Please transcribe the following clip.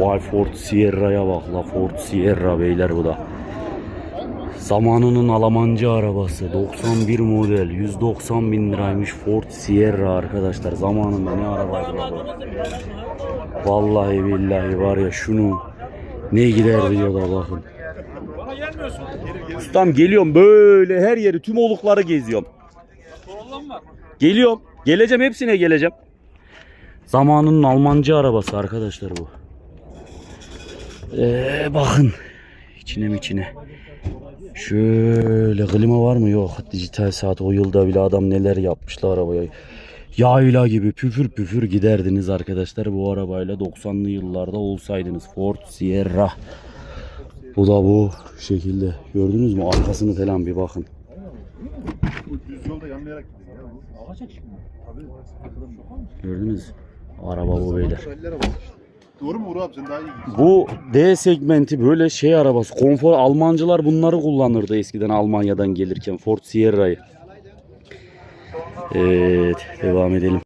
Vay Ford Sierra'ya bak la Ford Sierra beyler bu da. Zamanının Almancı arabası 91 model 190 bin liraymış Ford Sierra arkadaşlar zamanında ne arabaydı bu. Vallahi billahi var ya şunu ne giderdi ya da bakın. Ustam geliyorum böyle her yeri tüm olukları geziyorum. Geliyorum. Geleceğim hepsine geleceğim. Zamanının Almancı arabası arkadaşlar bu. Ee, bakın. İçine mi içine. Şöyle klima var mı? Yok. Dijital saat o yılda bile adam neler yapmışlar arabaya. Yayla gibi püfür püfür giderdiniz arkadaşlar bu arabayla 90'lı yıllarda olsaydınız. Ford Sierra. Bu da bu şekilde. Gördünüz mü? Arkasını falan bir bakın. Gördünüz? Araba bu beyler. Doğru mu Uğur abi sen daha iyi. Bu D segmenti böyle şey arabası. Konfor Almancılar bunları kullanırdı eskiden Almanya'dan gelirken Ford Sierra'yı. Evet devam edelim.